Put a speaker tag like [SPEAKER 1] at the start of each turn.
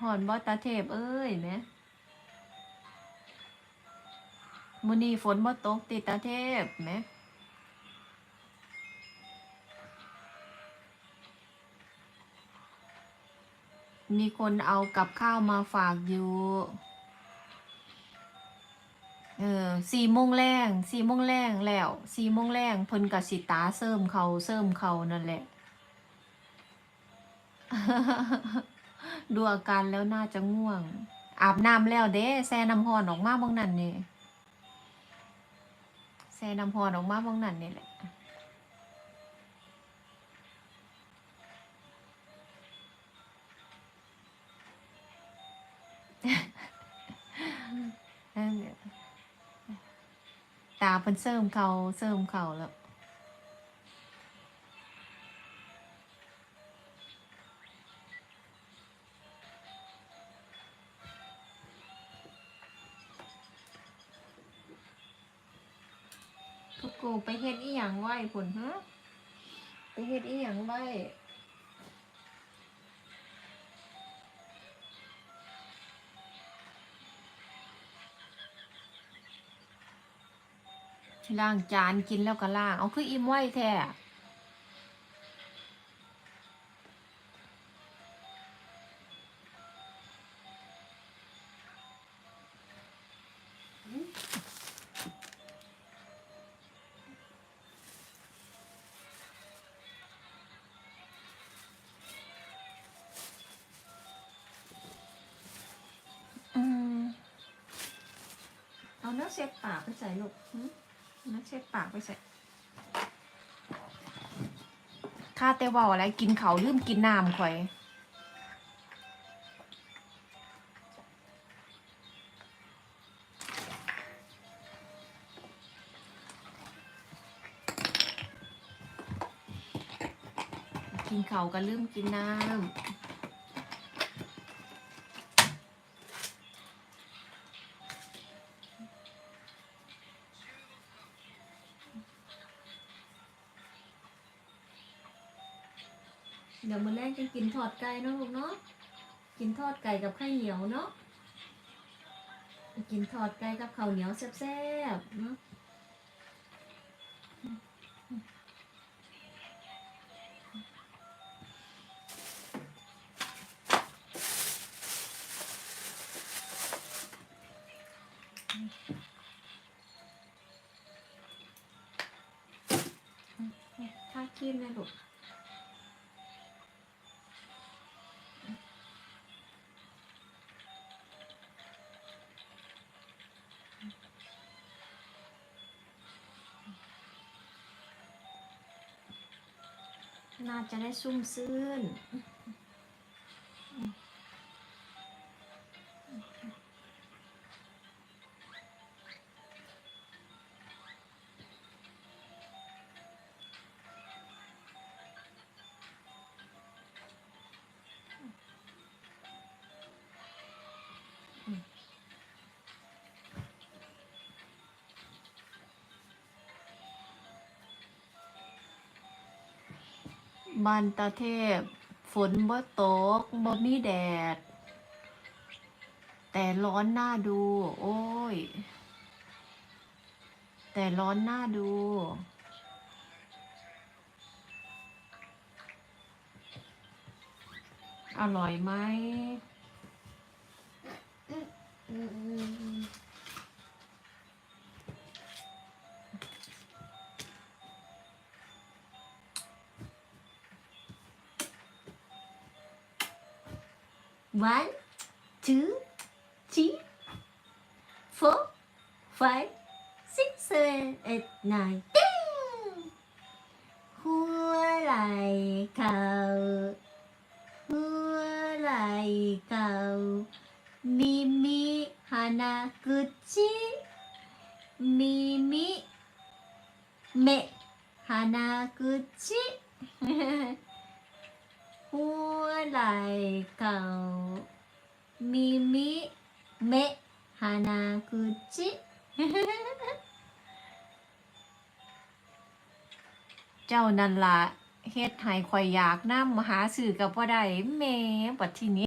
[SPEAKER 1] หอนบ่ตาเทพเอ้ยแหมมื้อนีฝนบ่ตกติดตาเทพแหมมีคนเอากับข้าวมาฝากอยู่ เออสี่โมงแรงสี่โมงแรงแล้วสี่โมงแรงเพิ่นกับสิตาเสริมเขาเสริมเขานั่นแหละ ดูอาการแล้วน่าจะง่วง อาบน้ำแล้วเด้แซ่น้ำพรออกมาบ้างนั่นนี่แซ่น้ำพรออกมาบ้างนั่นนี่แหละตาเพิ่นเสริมเขาเสริมเขาแล้ว ทุกกูไปเฮ็ดอีหยังไว้พุ่นฮะไปเฮ็ดอีหยังไว้ล้างจานกินแล้วก็ล้าง เอาคืออิ่มไว้แท้ เอาเนื้อเช็ดปากไปใส่ลูกน่าเช็ดปากไปใส่ข้าแต่ว่าอะไรกินเขาลืมกินน้ำข่อยกินเขาก็ลืมกินน้ำ เดี๋ยวมื้อแรกจะกินทอดไก่เนาะลูกเนาะกินทอดไก่กับข้าวเหนียวเนาะกินทอดไก่กับข้าวเหนียวแซ่บๆเนาะถ้ากินนะลูก น่าจะได้ซุ่มซื่น บันตะเทพ ฝนบ่ตกบ่มีแดด แต่ร้อนหน้าดู โอ้ย แต่ร้อนหน้าดู อร่อยไหม One, two, three, four, five, six, seven, eight, nine. Ding! หัวไหล่เขาหัวไหล่ เขามิมิเมะฮานากุจิเจ้านั่นละเฮ็ดให้ข่อยอยากน้ำมหาสื่อกับว่าได้แม่บัดทีนี้